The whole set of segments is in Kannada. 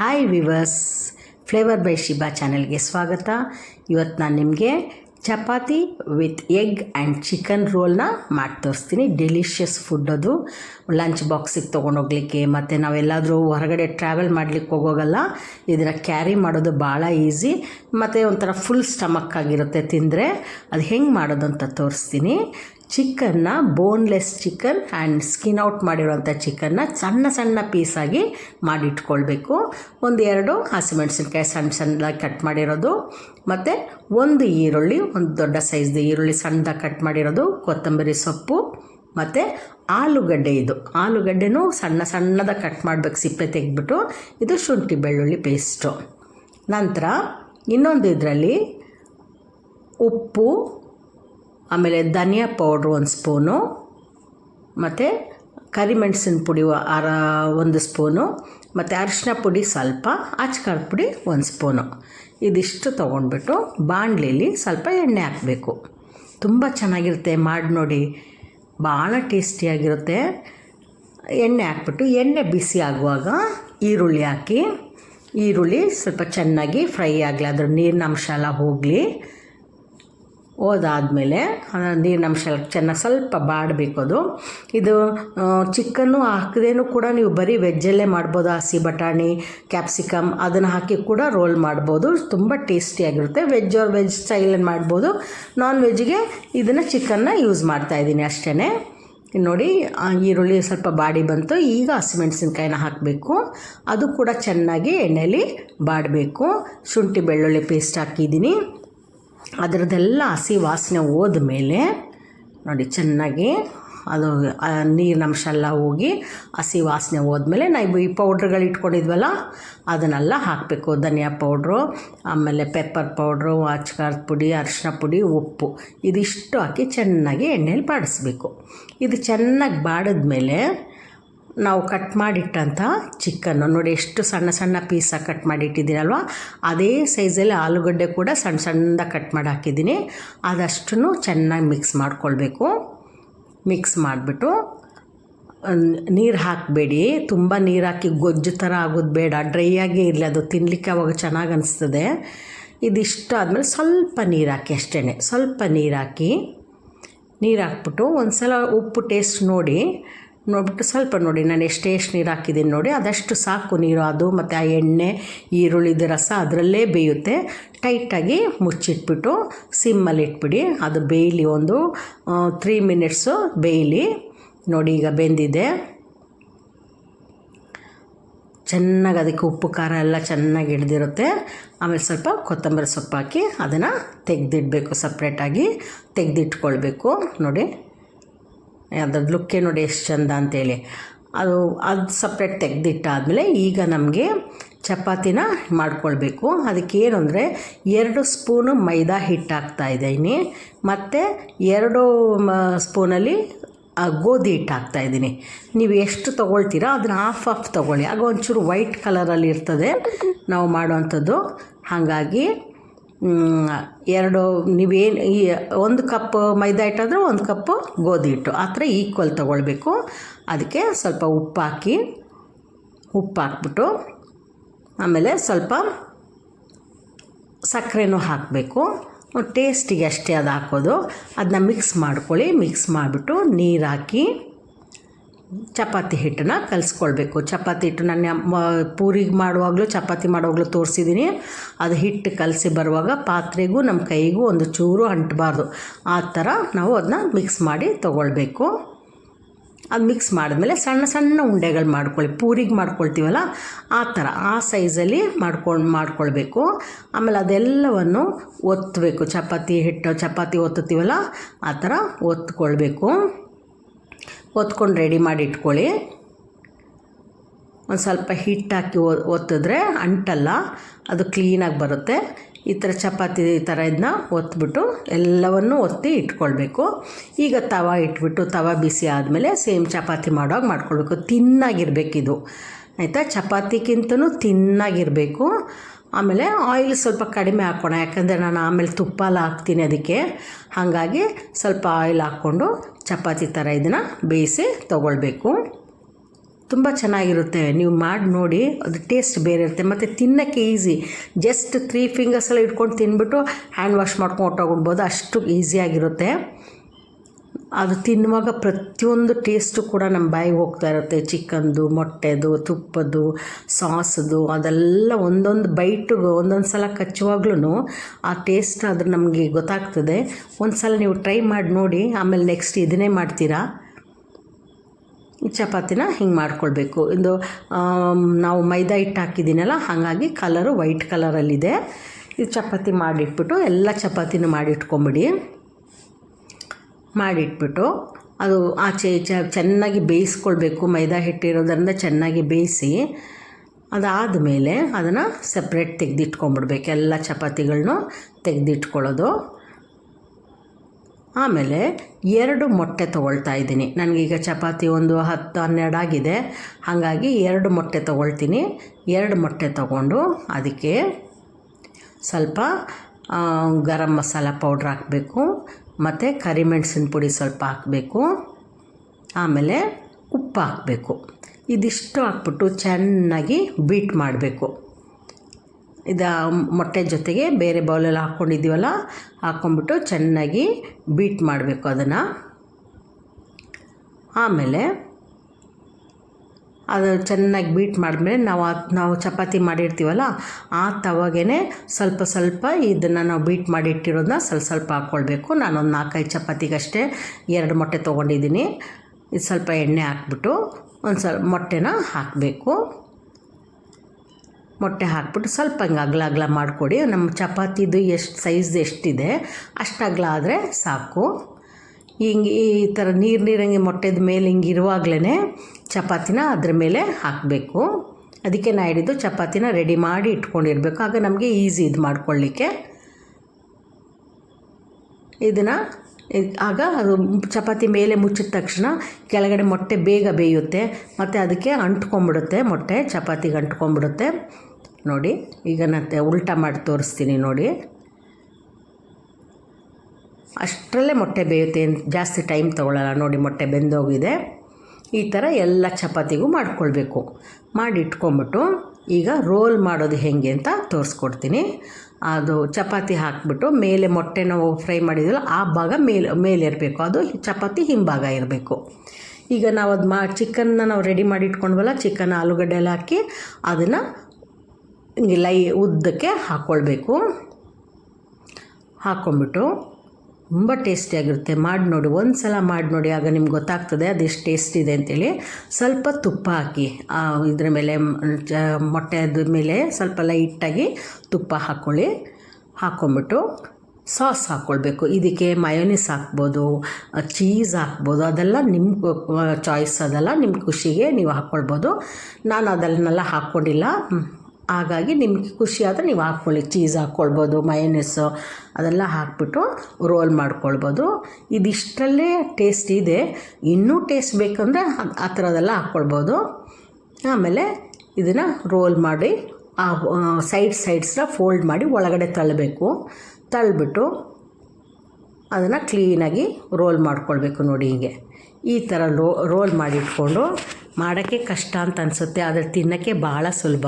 Hi viewers flavour by Shiba ಚಾನೆಲ್ಗೆ ಸ್ವಾಗತ. ಇವತ್ತು ನಾನು ನಿಮಗೆ chapati with egg and chicken ರೋಲ್ನ ಮಾಡಿ ತೋರಿಸ್ತೀನಿ. ಡೆಲಿಷಿಯಸ್ ಫುಡ್ ಅದು. ಲಂಚ್ ಬಾಕ್ಸಿಗೆ ತೊಗೊಂಡೋಗ್ಲಿಕ್ಕೆ, ಮತ್ತು ನಾವೆಲ್ಲಾದರೂ ಹೊರಗಡೆ ಟ್ರಾವೆಲ್ ಮಾಡ್ಲಿಕ್ಕೆ ಹೋಗೋಗಲ್ಲ. ಇದನ್ನು ಕ್ಯಾರಿ ಮಾಡೋದು ಭಾಳ ಈಸಿ ಮತ್ತು ಒಂಥರ ಫುಲ್ ಸ್ಟಮಕ್ ಆಗಿರುತ್ತೆ ತಿಂದರೆ. ಅದು ಹೆಂಗೆ ಮಾಡೋದು ಅಂತ ತೋರಿಸ್ತೀನಿ. ಚಿಕನ್ನ boneless chicken and skin out ಮಾಡಿರೋಂಥ ಚಿಕನ್ನ ಸಣ್ಣ ಸಣ್ಣ ಪೀಸಾಗಿ ಮಾಡಿಟ್ಕೊಳ್ಬೇಕು. ಒಂದು ಎರಡು ಹಸಿಮೆಣಸಿನ್ಕಾಯಿ ಸಣ್ಣ ಸಣ್ಣದಾಗಿ ಕಟ್ ಮಾಡಿರೋದು. ಮತ್ತು ಒಂದು ಈರುಳ್ಳಿ, ಒಂದು ದೊಡ್ಡ ಸೈಜ್ದು ಈರುಳ್ಳಿ ಸಣ್ಣದಾಗಿ ಕಟ್ ಮಾಡಿರೋದು. ಕೊತ್ತಂಬರಿ ಸೊಪ್ಪು, ಮತ್ತು ಆಲೂಗಡ್ಡೆ ಇದು. ಆಲೂಗಡ್ಡೆನೂ ಸಣ್ಣ ಸಣ್ಣದಾಗಿ ಕಟ್ ಮಾಡಬೇಕು, ಸಿಪ್ಪೆ ತೆಗೆದ್ಬಿಟ್ಟು. ಇದು ಶುಂಠಿ ಬೆಳ್ಳುಳ್ಳಿ ಪೇಸ್ಟು ನಂತರ ಇನ್ನೊಂದು ಇದರಲ್ಲಿ ಉಪ್ಪು ಆಮೇಲೆ ಧನಿಯಾ ಪೌಡ್ರ್ ಒಂದು ಸ್ಪೂನು, ಮತ್ತು ಕರಿಮೆಣಸಿನ ಪುಡಿ ಅರ ಒಂದು ಸ್ಪೂನು, ಮತ್ತು ಅರಿಶಿನ ಪುಡಿ ಸ್ವಲ್ಪ ಅಚ್ಕಾರದ ಪುಡಿ ಒಂದು ಸ್ಪೂನು. ಇದಿಷ್ಟು ತೊಗೊಂಡ್ಬಿಟ್ಟು ಬಾಣಲಿಲಿ ಸ್ವಲ್ಪ ಎಣ್ಣೆ ಹಾಕಬೇಕು. ತುಂಬ ಚೆನ್ನಾಗಿರುತ್ತೆ, ಮಾಡಿ ನೋಡಿ. ಭಾಳ ಟೇಸ್ಟಿಯಾಗಿರುತ್ತೆ. ಎಣ್ಣೆ ಹಾಕ್ಬಿಟ್ಟು, ಎಣ್ಣೆ ಬಿಸಿ ಆಗುವಾಗ ಈರುಳ್ಳಿ ಹಾಕಿ, ಈರುಳ್ಳಿ ಸ್ವಲ್ಪ ಚೆನ್ನಾಗಿ ಫ್ರೈ ಆಗಲಿ, ಅದ್ರ ನೀರಿನ ಅಂಶ ಎಲ್ಲ ಹೋಗಲಿ. ಹೋದಾದಮೇಲೆ ನೀರಿನಂಶ ಚೆನ್ನಾಗಿ ಸ್ವಲ್ಪ ಬಾಡಬೇಕು ಅದು. ಇದು ಚಿಕನ್ನು ಹಾಕದೇನು ಕೂಡ ನೀವು ಬರೀ ವೆಜ್ಜಲ್ಲೇ ಮಾಡ್ಬೋದು. ಹಸಿ ಬಟಾಣಿ ಕ್ಯಾಪ್ಸಿಕಮ್ ಅದನ್ನು ಹಾಕಿ ಕೂಡ ರೋಲ್ ಮಾಡ್ಬೋದು. ತುಂಬ ಟೇಸ್ಟಿಯಾಗಿರುತ್ತೆ ವೆಜ್ ಆರ್ ವೆಜ್ ಸ್ಟೈಲಲ್ಲಿ ಮಾಡ್ಬೋದು. ನಾನ್ ವೆಜ್ಗೆ ಇದನ್ನು ಚಿಕನ್ನ ಯೂಸ್ ಮಾಡ್ತಾಯಿದ್ದೀನಿ ಅಷ್ಟೇ ನೋಡಿ ಈರುಳ್ಳಿ ಸ್ವಲ್ಪ ಬಾಡಿ ಬಂತು. ಈಗ ಹಸಿಮೆಣಸಿನ್ಕಾಯಿನ ಹಾಕಬೇಕು. ಅದು ಕೂಡ ಚೆನ್ನಾಗಿ ಎಣ್ಣೆಯಲ್ಲಿ ಬಾಡಬೇಕು. ಶುಂಠಿ ಬೆಳ್ಳುಳ್ಳಿ ಪೇಸ್ಟ್ ಹಾಕಿದ್ದೀನಿ. ಅದರದ್ದೆಲ್ಲ ಹಸಿ ವಾಸನೆ ಹೋದ್ಮೇಲೆ ನೋಡಿ ಚೆನ್ನಾಗಿ ಅದು ನೀರಿನ ಅಂಶ ಎಲ್ಲ ಹೋಗಿ ಹಸಿ ವಾಸನೆ ಹೋದ್ಮೇಲೆ ನಾವು ಈ ಪೌಡ್ರ್ಗಳು ಇಟ್ಕೊಂಡಿದ್ವಲ್ಲ, ಅದನ್ನೆಲ್ಲ ಹಾಕಬೇಕು. ಧನಿಯಾ ಪೌಡ್ರು ಆಮೇಲೆ ಪೆಪ್ಪರ್ ಪೌಡ್ರು ಅಚ್ಕಾರದ ಪುಡಿ ಅರಿಶಿನ ಪುಡಿ, ಉಪ್ಪು. ಇದಿಷ್ಟು ಹಾಕಿ ಚೆನ್ನಾಗಿ ಎಣ್ಣೆಯಲ್ಲಿ ಬಾಡಿಸ್ಬೇಕು. ಇದು ಚೆನ್ನಾಗಿ ಬಾಡಿದ್ಮೇಲೆ ನಾವು ಕಟ್ ಮಾಡಿಟ್ಟಂಥ ಚಿಕನ್ನು. ನೋಡಿ, ಎಷ್ಟು ಸಣ್ಣ ಸಣ್ಣ ಪೀಸಾಗಿ ಕಟ್ ಮಾಡಿಟ್ಟಿದ್ದೀನಲ್ವ ಅದೇ ಸೈಜಲ್ಲಿ ಆಲೂಗಡ್ಡೆ ಕೂಡ ಸಣ್ಣ ಸಣ್ಣದ ಕಟ್ ಮಾಡಿ ಹಾಕಿದ್ದೀನಿ. ಅದಷ್ಟು ಚೆನ್ನಾಗಿ ಮಿಕ್ಸ್ ಮಾಡ್ಕೊಳ್ಬೇಕು. ಮಿಕ್ಸ್ ಮಾಡಿಬಿಟ್ಟು ನೀರು ಹಾಕಬೇಡಿ. ತುಂಬ ನೀರು ಹಾಕಿ ಗೊಜ್ಜು ಥರ ಆಗೋದು ಬೇಡ. ಡ್ರೈ ಆಗಿ ಇರಲಿ. ಅದು ತಿನ್ನಲಿಕ್ಕೆ ಅವಾಗ ಚೆನ್ನಾಗಿ ಅನಿಸ್ತದೆ. ಇದಿಷ್ಟು ಆದಮೇಲೆ ಸ್ವಲ್ಪ ನೀರು ಹಾಕಿ ಅಷ್ಟೇ ಸ್ವಲ್ಪ ನೀರು ಹಾಕಿ ನೀರು ಹಾಕ್ಬಿಟ್ಟು ಒಂದು ಸಲ ಉಪ್ಪು ಟೇಸ್ಟ್ ನೋಡಿ. ನೋಡ್ಬಿಟ್ಟು ಸ್ವಲ್ಪ ನೋಡಿ, ನಾನು ಎಷ್ಟೇ ಎಷ್ಟು ನೀರು ಹಾಕಿದ್ದೀನಿ ನೋಡಿ, ಅದಷ್ಟು ಸಾಕು ನೀರು. ಅದು ಮತ್ತು ಆ ಎಣ್ಣೆ ಈರುಳ್ಳಿದ ರಸ ಅದರಲ್ಲೇ ಬೇಯುತ್ತೆ. ಟೈಟಾಗಿ ಮುಚ್ಚಿಟ್ಬಿಟ್ಟು ಸಿಮ್ಮಲ್ಲಿ ಇಟ್ಬಿಡಿ. ಅದು ಬೇಯಲಿ ಒಂದು ತ್ರೀ ಮಿನಿಟ್ಸು ಬೇಯಲಿ. ನೋಡಿ, ಈಗ ಬೆಂದಿದೆ. ಚೆನ್ನಾಗಿ ಅದಕ್ಕೆ ಉಪ್ಪು, ಖಾರ ಎಲ್ಲ ಚೆನ್ನಾಗಿ ಹಿಡ್ದಿರುತ್ತೆ. ಆಮೇಲೆ ಸ್ವಲ್ಪ ಕೊತ್ತಂಬರಿ ಸೊಪ್ಪು ಹಾಕಿ ಅದನ್ನು ತೆಗೆದಿಡಬೇಕು ಸಪ್ರೇಟಾಗಿ ತೆಗೆದಿಟ್ಕೊಳ್ಬೇಕು. ನೋಡಿ. ಅದ್ರದ್ದು ಲುಕ್ಕೇ ನೋಡಿ ಎಷ್ಟು ಚಂದ ಅಂತೇಳಿ. ಅದು ಅದು ಸಪ್ರೇಟ್ ತೆಗೆದಿಟ್ಟಾದಮೇಲೆ ಈಗ ನಮಗೆ ಚಪಾತಿನ ಮಾಡ್ಕೊಳ್ಬೇಕು. ಅದಕ್ಕೇನು ಅಂದರೆ ಎರಡು ಸ್ಪೂನು ಮೈದಾ ಹಿಟ್ಟು ಹಾಕ್ತಾಯಿದ್ದೀನಿ ಮತ್ತು ಎರಡು ಸ್ಪೂನಲ್ಲಿ ಗೋಧಿ ಹಿಟ್ಟು ಹಾಕ್ತಾಯಿದ್ದೀನಿ ನೀವು ಎಷ್ಟು ತೊಗೊಳ್ತೀರೋ ಅದನ್ನ ಹಾಫ್ ಹಾಫ್ ತೊಗೊಳ್ಳಿ. ಆಗ ಒಂಚೂರು ವೈಟ್ ಕಲರಲ್ಲಿ ಇರ್ತದೆ. ನಾವು ಮಾಡುವಂಥದ್ದು. ಹಾಗಾಗಿ ಎರಡು ನೀವೇನು ಈ ಒಂದು ಕಪ್ ಮೈದಾ ಹಿಟ್ಟಾದರೆ ಒಂದು ಕಪ್ಪು ಗೋಧಿ ಹಿಟ್ಟು. ಆ ಥರ ಈಕ್ವಲ್ ತೊಗೊಳ್ಬೇಕು. ಅದಕ್ಕೆ ಸ್ವಲ್ಪ ಉಪ್ಪು ಹಾಕಿ, ಉಪ್ಪು ಹಾಕ್ಬಿಟ್ಟು, ಆಮೇಲೆ ಸ್ವಲ್ಪ ಸಕ್ಕರೆನೂ ಹಾಕಬೇಕು. ಟೇಸ್ಟಿಗೆ ಅಷ್ಟೇ ಅದು ಹಾಕೋದು. ಅದನ್ನ ಮಿಕ್ಸ್ ಮಾಡ್ಕೊಳ್ಳಿ. ಮಿಕ್ಸ್ ಮಾಡಿಬಿಟ್ಟು ನೀರು ಹಾಕಿ ಚಪಾತಿ ಹಿಟ್ಟನ್ನು ಕಲಿಸ್ಕೊಳ್ಬೇಕು. ಚಪಾತಿ ಹಿಟ್ಟು ನಾನು ಪೂರಿಗೆ ಮಾಡುವಾಗಲೂ ಚಪಾತಿ ಮಾಡುವಾಗಲೂ ತೋರಿಸಿದ್ದೀನಿ ಅದು ಹಿಟ್ಟು ಕಲಸಿ ಬರುವಾಗ ಪಾತ್ರೆಗೂ ನಮ್ಮ ಕೈಗೂ ಒಂದು ಚೂರು ಅಂಟಬಾರ್ದು. ಆ ಥರ ನಾವು ಅದನ್ನ ಮಿಕ್ಸ್ ಮಾಡಿ ತೊಗೊಳ್ಬೇಕು. ಅದು ಮಿಕ್ಸ್ ಮಾಡಿದ್ಮೇಲೆ ಸಣ್ಣ ಸಣ್ಣ ಉಂಡೆಗಳು ಮಾಡ್ಕೊಳ್ಳಿ ಪೂರಿಗೆ ಮಾಡ್ಕೊಳ್ತೀವಲ್ಲ ಆ ಥರ, ಆ ಸೈಜಲ್ಲಿ ಮಾಡ್ಕೊಂಡು ಮಾಡ್ಕೊಳ್ಬೇಕು. ಆಮೇಲೆ ಅದೆಲ್ಲವನ್ನು ಒತ್ತಬೇಕು ಚಪಾತಿ ಹಿಟ್ಟು, ಚಪಾತಿ ಒತ್ತುತ್ತೀವಲ್ಲ ಆ ಥರ ಒತ್ಕೊಳ್ಬೇಕು. ಒತ್ಕೊಂಡು ರೆಡಿ ಮಾಡಿ ಇಟ್ಕೊಳ್ಳಿ. ಒಂದು ಸ್ವಲ್ಪ ಹಿಟ್ಟಾಕಿ ಒತ್ತಿದ್ರೆ ಅಂಟಲ್ಲ, ಅದು ಕ್ಲೀನಾಗಿ ಬರುತ್ತೆ. ಈ ಥರ ಚಪಾತಿ ಈ ಥರ ಇದನ್ನ ಒತ್ಬಿಟ್ಟು ಎಲ್ಲವನ್ನು ಒತ್ತಿ ಇಟ್ಕೊಳ್ಬೇಕು. ಈಗ ತವ ಇಟ್ಬಿಟ್ಟು, ತವ ಬಿಸಿ ಆದಮೇಲೆ ಸೇಮ್ ಚಪಾತಿ ಮಾಡೋವಾಗ ಮಾಡ್ಕೊಳ್ಬೇಕು. ತಿನ್ನಾಗಿರ್ಬೇಕಿದು ಆಯಿತಾ? ಚಪಾತಿಗಿಂತನೂ ತಿನ್ನಾಗಿರಬೇಕು. ಆಮೇಲೆ ಆಯಿಲ್ ಸ್ವಲ್ಪ ಕಡಿಮೆ ಹಾಕೋಣ. ಯಾಕಂದರೆ ನಾನು ಆಮೇಲೆ ತುಪ್ಪ ಹಾಕ್ತೀನಿ ಅದಕ್ಕೆ. ಹಾಗಾಗಿ ಸ್ವಲ್ಪ ಆಯಿಲ್ ಹಾಕ್ಕೊಂಡು ಚಪಾತಿ ಥರ ಇದನ್ನು ಬೇಯಿಸಿ ತೊಗೊಳ್ಬೇಕು. ತುಂಬ ಚೆನ್ನಾಗಿರುತ್ತೆ. ನೀವು ಮಾಡಿ ನೋಡಿ, ಅದು ಟೇಸ್ಟ್ ಬೇರೆ ಇರುತ್ತೆ. ಮತ್ತು ತಿನ್ನೋಕ್ಕೆ ಈಸಿ ಜಸ್ಟ್ ತ್ರೀ ಫಿಂಗರ್ಸಲ್ಲಿ ಇಟ್ಕೊಂಡು ತಿಂದ್ಬಿಟ್ಟು ಹ್ಯಾಂಡ್ ವಾಶ್ ಮಾಡ್ಕೊಂಡು ಹೊಟ್ಟೋಗ್ಬಿಡ್ಬೋದು ಅಷ್ಟು ಈಸಿಯಾಗಿರುತ್ತೆ ಅದು ತಿನ್ನುವಾಗ ಪ್ರತಿಯೊಂದು ಟೇಸ್ಟು ಕೂಡ ನಮ್ಮ ಬಾಯಿಗೆ ಹೋಗ್ತಾ ಇರುತ್ತೆ. ಚಿಕನ್ದು ಮೊಟ್ಟೆದು ತುಪ್ಪದ್ದು ಸಾಸ್ದು, ಅದೆಲ್ಲ ಒಂದೊಂದು ಬೈಟಿಗೆ ಒಂದೊಂದು ಸಲ ಕಚ್ಚುವಾಗ್ಲೂ ಆ ಟೇಸ್ಟ್ ಅದು ನಮಗೆ ಗೊತ್ತಾಗ್ತದೆ. ಒಂದು ಸಲ ನೀವು ಟ್ರೈ ಮಾಡಿ ನೋಡಿ, ಆಮೇಲೆ ನೆಕ್ಸ್ಟ್ ಇದನ್ನೇ ಮಾಡ್ತೀರಾ? ಚಪಾತಿನ ಹಿಂಗೆ ಮಾಡ್ಕೊಳ್ಬೇಕು. ಇದು ನಾವು ಮೈದಾ ಹಿಟ್ಟು ಹಾಕಿದ್ದೀನಲ್ಲ, ಹಾಗಾಗಿ ಕಲರು ವೈಟ್ ಕಲರಲ್ಲಿದೆ ಇದು ಚಪಾತಿ ಮಾಡಿಟ್ಬಿಟ್ಟು ಎಲ್ಲ ಚಪಾತಿನೂ ಮಾಡಿಟ್ಕೊಂಬಿಡಿ. ಮಾಡಿಟ್ಬಿಟ್ಟು ಅದು ಆಚೆ ಈಚೆ ಚೆನ್ನಾಗಿ ಬೇಯಿಸ್ಕೊಳ್ಬೇಕು, ಮೈದಾ ಹಿಟ್ಟಿರೋದ್ರಿಂದ ಚೆನ್ನಾಗಿ ಬೇಯಿಸಿ ಅದಾದ ಮೇಲೆ ಅದನ್ನು ಸಪ್ರೇಟ್ ತೆಗೆದಿಟ್ಕೊಂಬಿಡ್ಬೇಕು, ಎಲ್ಲ ಚಪಾತಿಗಳನ್ನೂ ತೆಗೆದಿಟ್ಕೊಳ್ಳೋದು. ಆಮೇಲೆ ಎರಡು ಮೊಟ್ಟೆ ತೊಗೊಳ್ತಾ ಇದ್ದೀನಿ. ನನಗೀಗ ಚಪಾತಿ ಒಂದು ಹತ್ತು ಹನ್ನೆರಡು ಆಗಿದೆ. ಹಾಗಾಗಿ ಎರಡು ಮೊಟ್ಟೆ ತೊಗೊಳ್ತೀನಿ. ಎರಡು ಮೊಟ್ಟೆ ತೊಗೊಂಡು ಅದಕ್ಕೆ ಸ್ವಲ್ಪ ಗರಂ ಮಸಾಲ ಪೌಡ್ರ್ ಹಾಕಬೇಕು. ಮತ್ತು ಕರಿಮೆಣಸಿನ ಪುಡಿ ಸ್ವಲ್ಪ ಹಾಕಬೇಕು. ಆಮೇಲೆ ಉಪ್ಪು ಹಾಕಬೇಕು. ಇದಿಷ್ಟು ಹಾಕ್ಬಿಟ್ಟು ಚೆನ್ನಾಗಿ ಬೀಟ್ ಮಾಡಬೇಕು. ಇದು ಮೊಟ್ಟೆ ಜೊತೆಗೆ ಬೇರೆ ಬೌಲಲ್ಲಿ ಹಾಕ್ಕೊಂಡಿದ್ದೀವಲ್ಲ ಹಾಕ್ಕೊಂಬಿಟ್ಟು ಚೆನ್ನಾಗಿ ಬೀಟ್ ಮಾಡಬೇಕು ಅದನ್ನು. ಆಮೇಲೆ ಅದು ಚೆನ್ನಾಗಿ ಬೀಟ್ ಮಾಡಿದ್ಮೇಲೆ ನಾವು ನಾವು ಚಪಾತಿ ಮಾಡಿರ್ತೀವಲ್ಲ, ಆ ತವಾಗೇ ಸ್ವಲ್ಪ ಸ್ವಲ್ಪ ಇದನ್ನು ನಾವು ಬೀಟ್ ಮಾಡಿಟ್ಟಿರೋದನ್ನ ಸ್ವಲ್ಪ ಸ್ವಲ್ಪ ಹಾಕ್ಕೊಳ್ಬೇಕು. ನಾನೊಂದು ನಾಲ್ಕೈದು ಚಪಾತಿಗಷ್ಟೇ ಎರಡು ಮೊಟ್ಟೆ ತೊಗೊಂಡಿದ್ದೀನಿ. ಇದು ಸ್ವಲ್ಪ ಎಣ್ಣೆ ಹಾಕ್ಬಿಟ್ಟು ಒಂದು ಸ್ವಲ್ಪ ಮೊಟ್ಟೆನ ಹಾಕಬೇಕು. ಮೊಟ್ಟೆ ಹಾಕ್ಬಿಟ್ಟು ಸ್ವಲ್ಪ ಹಿಂಗೆ ಅಗಲ ಅಗಲ ಮಾಡಿಕೊಡಿ. ನಮ್ಮ ಚಪಾತಿದು ಎಷ್ಟು ಸೈಜ್ ಎಷ್ಟಿದೆ ಅಷ್ಟು ಅಗಲ ಆದರೆ ಸಾಕು. ಹಿಂಗೆ ಈ ಥರ ನೀರು ನೀರಂಗೆ ಮೊಟ್ಟೆದ ಮೇಲೆ ಹಿಂಗೆ ಇರುವಾಗಲೇ ಚಪಾತಿನ ಅದ್ರ ಮೇಲೆ ಹಾಕಬೇಕು. ಅದಕ್ಕೆ ನಾ ಹಿಡಿದು ಚಪಾತಿನ ರೆಡಿ ಮಾಡಿ ಇಟ್ಕೊಂಡಿರಬೇಕು. ಆಗ ನಮಗೆ ಈಸಿ ಇದು ಮಾಡ್ಕೊಳ್ಳಿಕ್ಕೆ ಇದನ್ನು ಆಗ ಅದು ಚಪಾತಿ ಮೇಲೆ ಮುಚ್ಚಿದ ತಕ್ಷಣ ಕೆಳಗಡೆ ಮೊಟ್ಟೆ ಬೇಗ ಬೇಯುತ್ತೆ. ಮತ್ತು ಅದಕ್ಕೆ ಅಂಟ್ಕೊಂಬಿಡುತ್ತೆ ಮೊಟ್ಟೆ ಚಪಾತಿಗೆ ಅಂಟ್ಕೊಂಬಿಡುತ್ತೆ ನೋಡಿ, ಈಗ ನಾನು ಉಲ್ಟಾ ಮಾಡಿ ತೋರಿಸ್ತೀನಿ ನೋಡಿ. ಅಷ್ಟರಲ್ಲೇ ಮೊಟ್ಟೆ ಬೇಯುತ್ತೆ ಜಾಸ್ತಿ ಟೈಮ್ ತೊಗೊಳ್ಳಲ್ಲ ನೋಡಿ ಮೊಟ್ಟೆ ಬೆಂದೋಗಿದೆ. ಈ ಥರ ಎಲ್ಲ ಚಪಾತಿಗೂ ಮಾಡ್ಕೊಳ್ಬೇಕು. ಮಾಡಿ ಇಟ್ಕೊಂಬಿಟ್ಟು ಈಗ ರೋಲ್ ಮಾಡೋದು ಹೇಗೆ ಅಂತ ತೋರಿಸ್ಕೊಡ್ತೀನಿ. ಅದು ಚಪಾತಿ ಹಾಕಿಬಿಟ್ಟು ಮೇಲೆ ಮೊಟ್ಟೆ ನಾವು ಫ್ರೈ ಮಾಡಿದ್ವಲ್ಲ, ಆ ಭಾಗ ಮೇಲೆ ಮೇಲೆ ಇರಬೇಕು. ಅದು ಚಪಾತಿ ಹಿಂಭಾಗ ಇರಬೇಕು. ಈಗ ನಾವು ಅದು ಮಾ, ಚಿಕನ್ನ ನಾವು ರೆಡಿ ಮಾಡಿ ಇಟ್ಕೊಂಡ್ವಲ್ಲ ಚಿಕನ್ ಆಲೂಗಡ್ಡೆ ಎಲ್ಲ ಹಾಕಿ ಅದನ್ನು ಲೈ ಉದ್ದಕ್ಕೆ ಹಾಕ್ಕೊಳ್ಬೇಕು ಹಾಕ್ಕೊಂಬಿಟ್ಟು ತುಂಬ ಟೇಸ್ಟಿಯಾಗಿರುತ್ತೆ ಮಾಡಿ ನೋಡಿ ಒಂದು ಸಲ ಮಾಡಿ ನೋಡಿ, ಆಗ ನಿಮ್ಗೆ ಗೊತ್ತಾಗ್ತದೆ ಅದೆಷ್ಟು ಟೇಸ್ಟ್ ಇದೆ ಅಂತೇಳಿ. ಸ್ವಲ್ಪ ತುಪ್ಪ ಹಾಕಿ ಇದ್ರ ಮೇಲೆ ಮೊಟ್ಟೆದ ಮೇಲೆ ಸ್ವಲ್ಪ ಲೈಟಾಗಿ ತುಪ್ಪ ಹಾಕ್ಕೊಳ್ಳಿ ಹಾಕ್ಕೊಂಬಿಟ್ಟು ಸಾಸ್ ಹಾಕ್ಕೊಳ್ಬೇಕು ಇದಕ್ಕೆ ಮಯೋನೀಸ್ ಹಾಕ್ಬೋದು ಚೀಸ್ ಹಾಕ್ಬೋದು, ಅದೆಲ್ಲ ನಿಮ್ಮ ಚಾಯ್ಸ್ ಅದೆಲ್ಲ ನಿಮ್ಮ ಖುಷಿಗೆ ನೀವು ಹಾಕ್ಕೊಳ್ಬೋದು ನಾನು ಅದನ್ನೆಲ್ಲ ಹಾಕ್ಕೊಂಡಿಲ್ಲ. ಹಾಗಾಗಿ ನಿಮಗೆ ಖುಷಿ ಆದರೆ ನೀವು ಹಾಕ್ಕೊಳ್ಳಿ. ಚೀಸ್ ಹಾಕ್ಕೊಳ್ಬೋದು ಮಯನೆಸ್ಸು ಅದೆಲ್ಲ ಹಾಕ್ಬಿಟ್ಟು ರೋಲ್ ಮಾಡ್ಕೊಳ್ಬೋದು. ಇದಿಷ್ಟರಲ್ಲೇ ಟೇಸ್ಟ್ ಇದೆ. ಇನ್ನೂ ಟೇಸ್ಟ್ ಬೇಕಂದರೆ ಆ ಥರದೆಲ್ಲ ಹಾಕ್ಕೊಳ್ಬೋದು. ಆಮೇಲೆ ಇದನ್ನು ರೋಲ್ ಮಾಡಿ, ಆ ಸೈಡ್ ಸೈಡ್ಸ್ನ ಫೋಲ್ಡ್ ಮಾಡಿ ಒಳಗಡೆ ತಳ್ಳಬೇಕು. ತಳ್ಳಿಬಿಟ್ಟು ಅದನ್ನು ಕ್ಲೀನಾಗಿ ರೋಲ್ ಮಾಡ್ಕೊಳ್ಬೇಕು ನೋಡಿ ಹೀಗೆ. ಈ ಥರ ರೋ ರೋಲ್ ಮಾಡಿಟ್ಕೊಂಡು ಮಾಡೋಕ್ಕೆ ಕಷ್ಟ ಅಂತ ಅನಿಸುತ್ತೆ. ಆದರೆ ತಿನ್ನೋಕ್ಕೆ ಭಾಳ ಸುಲಭ.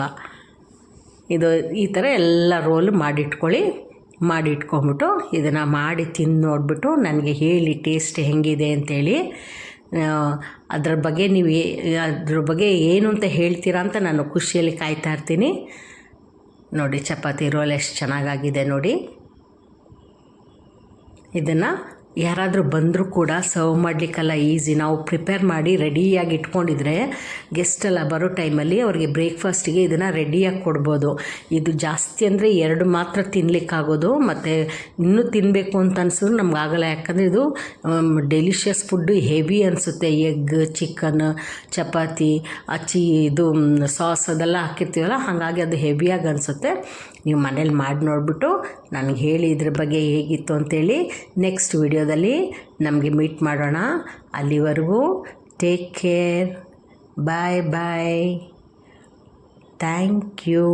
ಇದು ಈ ಥರ ಎಲ್ಲ ರೋಲ್ ಮಾಡಿಟ್ಕೊಳ್ಳಿ ಮಾಡಿ ಇಟ್ಕೊಂಬಿಟ್ಟು ಇದನ್ನು ಮಾಡಿ ತಿಂದು ನೋಡಿಬಿಟ್ಟು ನನಗೆ ಹೇಳಿ ಟೇಸ್ಟ್ ಹೆಂಗಿದೆ ಅಂತೇಳಿ. ಅದ್ರ ಬಗ್ಗೆ ನೀವು ಅದ್ರ ಬಗ್ಗೆ ಏನು ಅಂತ ಹೇಳ್ತೀರಾ ಅಂತ ನಾನು ಖುಷಿಯಲ್ಲಿ ಕಾಯ್ತಾ ಇರ್ತೀನಿ. ನೋಡಿ, ಚಪಾತಿ ರೋಲ್ ಎಷ್ಟು ಚೆನ್ನಾಗಾಗಿದೆ ನೋಡಿ. ಇದನ್ನು ಯಾರಾದರೂ ಬಂದರೂ ಕೂಡ ಸರ್ವ್ ಮಾಡಲಿಕ್ಕೆಲ್ಲ ಈಸಿ ನಾವು ಪ್ರಿಪೇರ್ ಮಾಡಿ ರೆಡಿಯಾಗಿ ಇಟ್ಕೊಂಡಿದ್ರೆ ಗೆಸ್ಟೆಲ್ಲ ಬರೋ ಟೈಮಲ್ಲಿ ಅವ್ರಿಗೆ ಬ್ರೇಕ್ಫಾಸ್ಟಿಗೆ ಇದನ್ನು ರೆಡಿಯಾಗಿ ಕೊಡ್ಬೋದು. ಇದು ಜಾಸ್ತಿ ಅಂದರೆ ಎರಡು ಮಾತ್ರ ತಿನ್ನಲಿಕ್ಕಾಗೋದು ಮತ್ತು ಇನ್ನೂ ತಿನ್ನಬೇಕು ಅಂತ ಅನ್ಸಿದ್ರು ನಮ್ಗೆ ಆಗಲ್ಲ. ಯಾಕಂದರೆ ಇದು ಡೆಲಿಷಿಯಸ್ ಫುಡ್ಡು ಹೆವಿ ಅನಿಸುತ್ತೆ. ಎಗ್ ಚಿಕನ್ ಚಪಾತಿ, ಅಚ್ಚಿ, ಇದು ಸಾಸ್ ಅದೆಲ್ಲ ಹಾಕಿರ್ತೀವಲ್ಲ, ಹಾಗಾಗಿ ಅದು ಹೆವಿಯಾಗಿ ಅನಿಸುತ್ತೆ. ನೀವು ಮನೇಲಿ ಮಾಡಿ ನೋಡಿಬಿಟ್ಟು ನನಗೆ ಹೇಳಿ ಇದ್ರ ಬಗ್ಗೆ ಹೇಗಿತ್ತು ಅಂತೇಳಿ ನೆಕ್ಸ್ಟ್ ವಿಡಿಯೋದಲ್ಲಿ ನಮಗೆ ಮೀಟ್ ಮಾಡೋಣ. ಅಲ್ಲಿವರೆಗೂ take care bye bye thank you